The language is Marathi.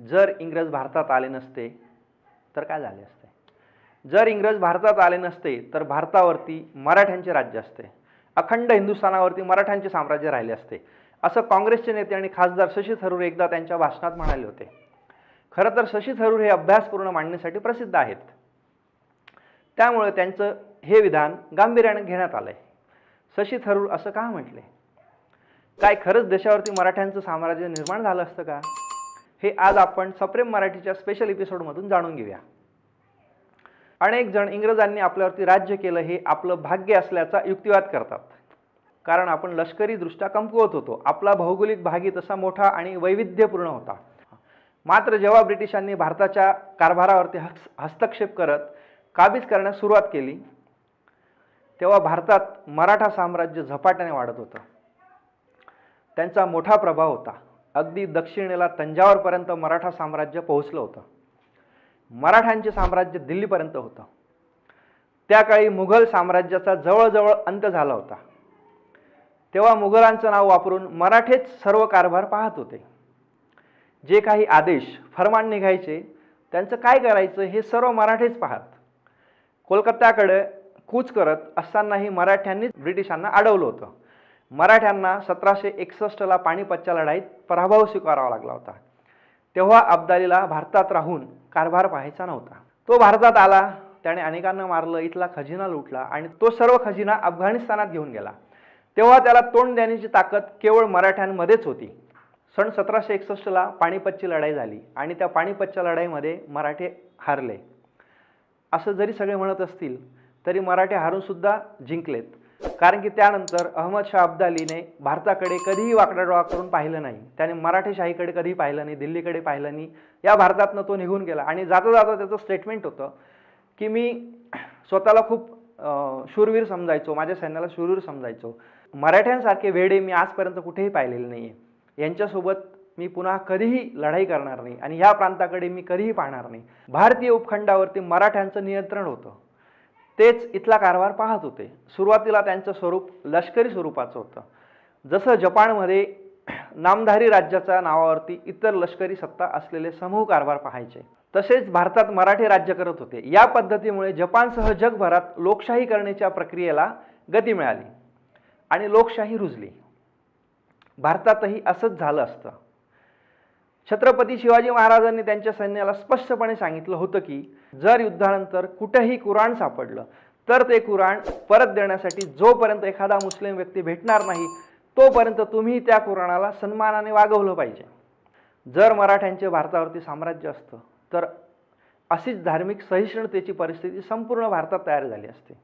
जर इंग्रज भारतात आले नसते तर काय झाले असते? जर इंग्रज भारतात आले नसते तर भारतावरती मराठ्यांचे राज्य असते. अखंड हिंदुस्थानावरती मराठ्यांचे साम्राज्य राहिले असते. असं काँग्रेसचे नेते आणि खासदार शशी थरूर एकदा त्यांच्या भाषणात म्हणाले होते. खरं तर शशी थरूर हे अभ्यासपूर्ण मांडणीसाठी प्रसिद्ध आहेत. त्यामुळे त्यांचं हे विधान गांभीर्याने घेण्यात आलं आहे शशी थरूर असं का म्हटले? काय खरंच देशावरती मराठ्यांचं साम्राज्य निर्माण झालं असतं का? हे आज आपण सप्रेम मराठीच्या स्पेशल एपिसोडमधून जाणून घेऊया. अनेक जण इंग्रजांनी आपल्यावरती राज्य केलं हे आपलं भाग्य असल्याचा युक्तिवाद करतात. कारण आपण लष्करीदृष्ट्या कमकुवत होतो. आपला भौगोलिक भागी तसा मोठा आणि वैविध्यपूर्ण होता. मात्र जेव्हा ब्रिटिशांनी भारताच्या कारभारावरती हस हस्तक्षेप करत काबीज करण्यास सुरुवात केली तेव्हा भारतात मराठा साम्राज्य झपाट्याने वाढत होतं. त्यांचा मोठा प्रभाव होता. अगदी दक्षिणेला तंजावरपर्यंत मराठा साम्राज्य पोहोचलं होतं. मराठ्यांचे साम्राज्य दिल्लीपर्यंत होतं. त्या काळी मुघल साम्राज्याचा जवळजवळ अंत झाला होता. तेव्हा मुघलांचं नाव वापरून मराठेच सर्व कारभार पाहत होते. जे काही आदेश फरमान निघायचे त्यांचं काय करायचं हे सर्व मराठेच पाहत. कोलकात्याकडे कूच करत असतानाही मराठ्यांनीच ब्रिटिशांना अडवलं होतं. मराठ्यांना सतराशे एकसष्टला पाणीपतच्या लढाईत पराभव स्वीकारावा लागला होता. तेव्हा अब्दालीला भारतात राहून कारभार पाहायचा नव्हता. तो भारतात आला त्याने अनेकांना मारलं इथला खजिना लुटला आणि तो सर्व खजिना अफगाणिस्तानात घेऊन गेला. तेव्हा त्याला तोंड देण्याची ताकद केवळ मराठ्यांमध्येच होती. सन सतराशे एकसष्टला पाणीपतची लढाई झाली आणि त्या पाणीपतच्या लढाईमध्ये मराठे हारले. असं जरी सगळे म्हणत असतील तरी मराठे हारूनसुद्धा जिंकलेत. कारण की त्यानंतर अहमद शाह अब्दालीने भारताकडे कधीही वाकडा डोळा करून पाहिलं नाही. त्याने मराठेशाहीकडे कधीही पाहिलं नाही दिल्लीकडे पाहिलं नाही. या भारतातनं तो निघून गेला. आणि जाता जाता त्याचं स्टेटमेंट होतं की मी स्वतःला खूप शूरवीर समजायचो माझ्या सैन्याला शूरवीर समजायचो. मराठ्यांसारखे वेडे मी आजपर्यंत कुठेही पाहिलेले नाही आहे यांच्यासोबत मी पुन्हा कधीही लढाई करणार नाही. आणि ह्या प्रांताकडे मी कधीही पाहणार नाही. भारतीय उपखंडावरती मराठ्यांचं नियंत्रण होतं. तेच इथला कारभार पाहत होते. सुरुवातीला त्यांचं स्वरूप लष्करी स्वरूपाचं होतं. जसं जपानमध्ये नामधारी राज्याच्या नावावरती इतर लष्करी सत्ता असलेले समूह कारभार पाहायचे तसेच भारतात मराठी राज्य करत होते. या पद्धतीमुळे जपानसह जगभरात लोकशाही करण्याच्या प्रक्रियेला गती मिळाली आणि लोकशाही रुजली. भारतातही असंच झालं असतं. छत्रपती शिवाजी महाराजांनी त्यांच्या सैन्याला स्पष्टपणे सांगितलं होतं की जर युद्धानंतर कुठेही कुराण सापडलं तर ते कुराण परत देण्यासाठी जोपर्यंत एखादा मुस्लिम व्यक्ती भेटणार नाही तोपर्यंत तुम्ही त्या कुराणाला सन्मानाने वागवलं पाहिजे. जर मराठ्यांचे भारतावरती साम्राज्य असतं तर अशीच धार्मिक सहिष्णुतेची परिस्थिती संपूर्ण भारतात तयार झाली असते.